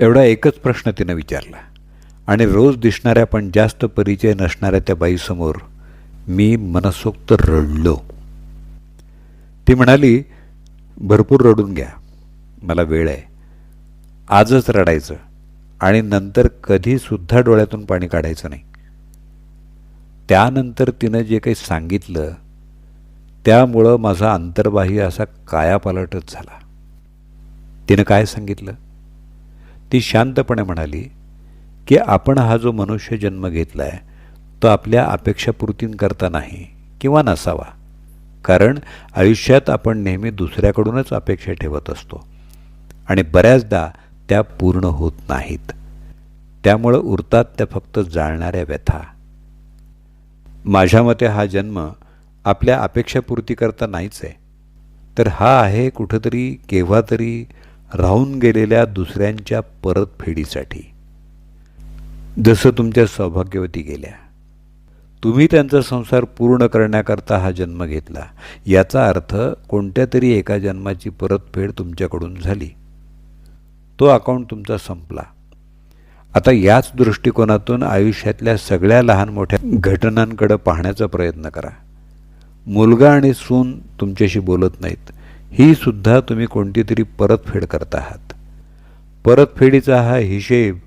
एवढा एकच प्रश्न तिनं विचारला. आणि रोज दिसणाऱ्या पण जास्त परिचय नसणाऱ्या त्या बाईसमोर मी मनसोक्त रडलो. ती म्हणाली भरपूर रडून घ्या. मला वेळ आहे. आजच रडायचं. आणि नंतर कधीसुद्धा डोळ्यातून पाणी काढायचं नाही. त्यानंतर तिनं जे काही सांगितलं त्यामुळं माझा अंतर्बाह्य असा कायापालटच झाला. तिनं काय सांगितलं? ती शांतपणे म्हणाली की आपण हा जो मनुष्य जन्म घेतला आहे तो आपल्या अपेक्षापूर्तींकरता नाही किंवा नसावा. कारण आयुष्यात आपण नेहमी दुसऱ्याकडूनच अपेक्षा ठेवत असतो आणि बऱ्याचदा त्या पूर्ण होत नाहीत. त्यामुळं उरतात त्या फक्त जाळणाऱ्या व्यथा. माझ्या मते हा जन्म आपल्या अपेक्षापूर्तीकरता नाहीच आहे. तर हा आहे कुठंतरी केव्हा तरी राहून गेलेल्या दुसऱ्यांच्या परतफेडीसाठी जसं तुमच्या सौभाग्यवती गेल्या. तुम्ही त्यांचा संसार पूर्ण करण्याकरता हा जन्म घेतला. याचा अर्थ कोणत्या तरी एका जन्माची परतफेड तुमच्याकडून झाली. तो अकाउंट तुमचा संपला. आता याच दृष्टिकोनातून आयुष्यातल्या सगळ्या लहान मोठ्या घटनांकडे पाहण्याचा प्रयत्न करा. मुलगा आणि सून तुमच्याशी बोलत नाहीत. ही सुद्धा तुम्ही कोणती तरी परतफेड करत आहात परतफेडीचा हा हिशेब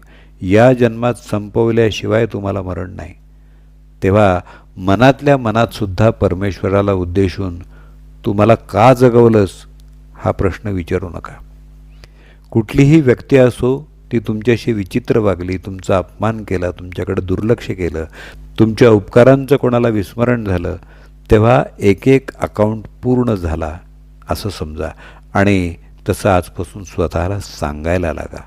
या जन्मात संपवल्याशिवाय तुम्हाला मरण नाही. तेव्हा मनातल्या मनात सुद्धा परमेश्वराला उद्देशून तुम्हाला का जगवलंस हा प्रश्न विचारू नका. कुठलीही व्यक्ती असो ती तुमच्याशी विचित्र वागली तुमचा अपमान केला तुमच्याकडे दुर्लक्ष केलं तुमच्या उपकारांचं कोणाला विस्मरण झालं तेव्हा एक एक अकाउंट पूर्ण झाला असं समजा. आणि तसं आजपासून स्वतःला सांगायला लागा.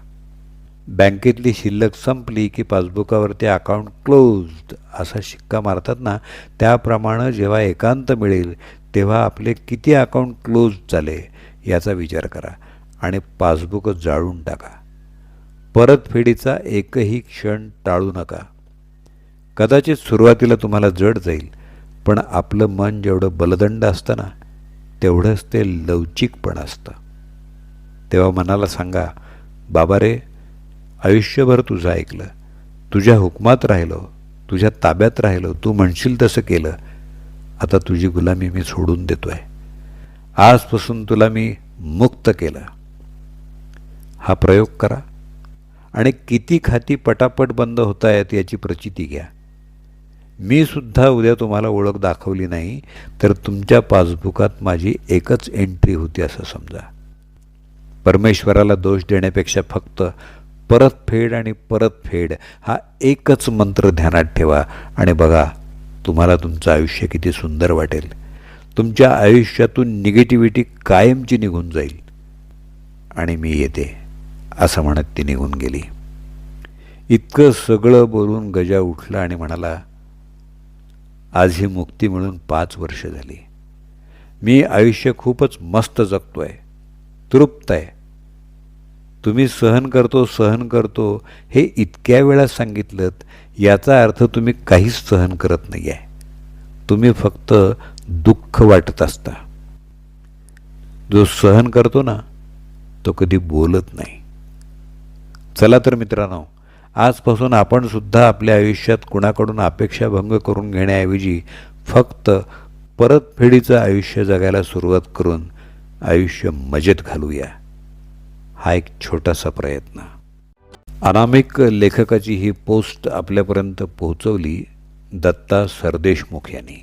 बँकेतली शिल्लक संपली की पासबुकावरती अकाउंट क्लोज्ड असा शिक्का मारतात ना त्याप्रमाणे जेव्हा एकांत मिळेल तेव्हा आपले किती अकाउंट क्लोज झाले याचा विचार करा आणि पासबुकच जाळून टाका. परतफेडीचा एकही क्षण टाळू नका. कदाचित सुरुवातीला तुम्हाला जड जाईल पण आपलं मन जेवढं बलदंड असतं ना तेवढंच ते लवचिकपण असतं. तेव्हा मनाला सांगा बाबा रे आयुष्यभर तुझं ऐकलं तुझ्या हुकमात राहिलो तुझ्या ताब्यात राहिलो तू म्हणशील तसं केलं आता तुझी गुलामी मी सोडून देतो आहे आजपासून तुला मी मुक्त केलं. हा प्रयोग करा. आणि किती खाती पटापट बंद होत आहेत याची प्रचिती घ्या. मी सुद्धा उद्या तुम्हाला ओळख दाखवली नाही तर तुमच्या पासबुकात माझी एकच एंट्री होती असं समजा. परमेश्वराला दोष देण्यापेक्षा फक्त परतफेड आणि परतफेड हा एकच मंत्र ध्यानात ठेवा. आणि बघा तुम्हाला तुमचं आयुष्य किती सुंदर वाटेल. तुमच्या आयुष्यातून निगेटिव्हिटी कायमची निघून जाईल. आणि मी येते असं म्हणत ती निघून गेली. इतकं सगळं बोलून गजा उठला आणि म्हणाला आज ही मुक्ती मिळून पाच वर्ष झाली. मी आयुष्य खूपच मस्त जगतोय तृप्त आहे. तुम्ही सहन करतो सहन करतो हे इतक्या वेळा सांगितलं याचा अर्थ तुम्ही काहीच सहन करत नाही आहे तुम्ही फक्त दुःख वाटत असता. जो सहन करतो ना तो कधी बोलत नाही. चला तर मित्रांनो आजपासून आपण सुद्धा आपल्या आयुष्यात कुणाकडून अपेक्षाभंग करून घेण्याऐवजी फक्त परतफेडीचं आयुष्य जगायला सुरुवात करून आयुष्य मजेत घालूया. हा एक छोटासा प्रयत्न. अनामिक लेखकाची ही पोस्ट आपल्यापर्यंत पोहोचवली दत्ता सरदेशमुख यांनी.